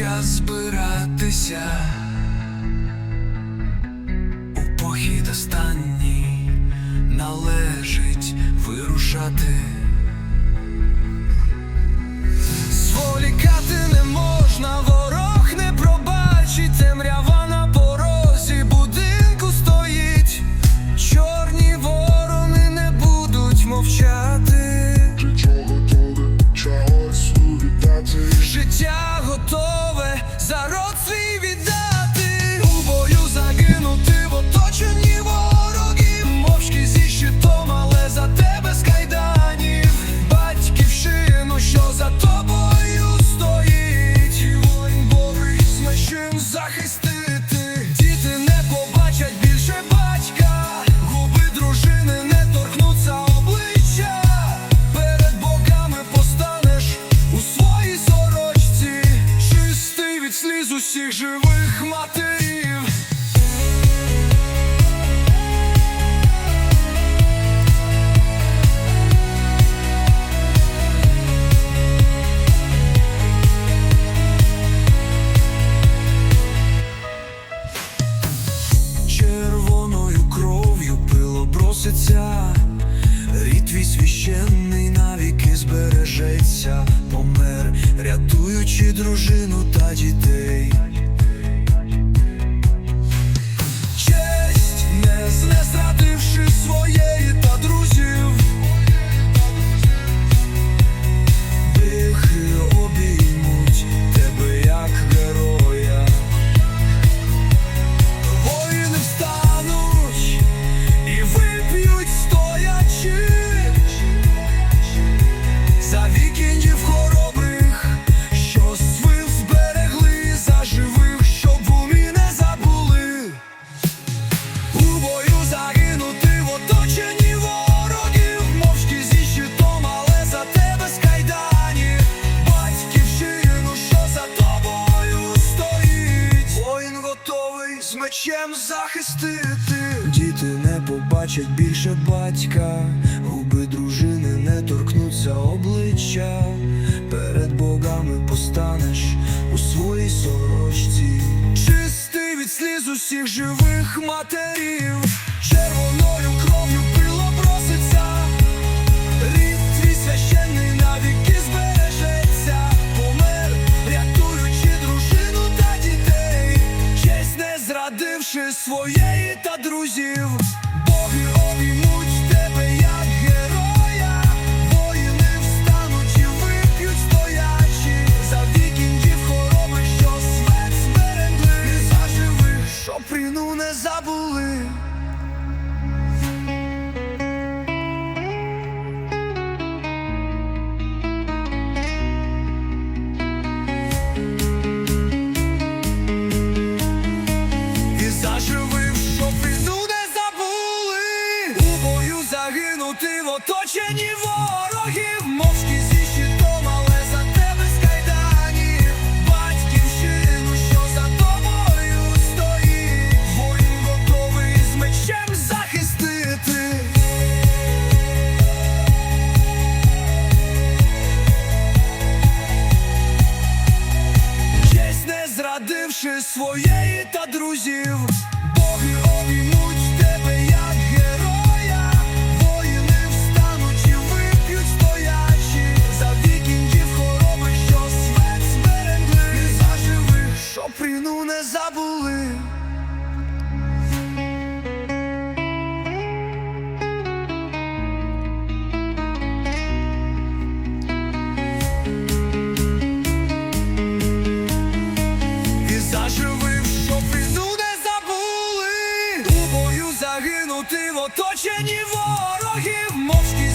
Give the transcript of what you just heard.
час збиратися у похід останній належить вирушати. Зволікати не можна, пило броситься, рід твій священний навіки збережеться, помер, рятуючи дружину та дітей. З мечем захистити. Діти не побачать більше батька, губи дружини не торкнуться обличчя. Перед богами постанеш у своїй сорочці. Чистий від сліз усіх живих матерів зрадивши своєї та друзів. Боги обіймуть тебе як героя. Воїни встануть і стоячи За вікінгів хороми, що смерть зберегли. За що пріну не забули оточенні ворогів Мовчки зі щитом, але за тебе з Батьківщину, що за тобою стоїть. Воїн готовий з мечем захистити. Честь не зрадивши своєї та друзів Тут і в ворогів мовчки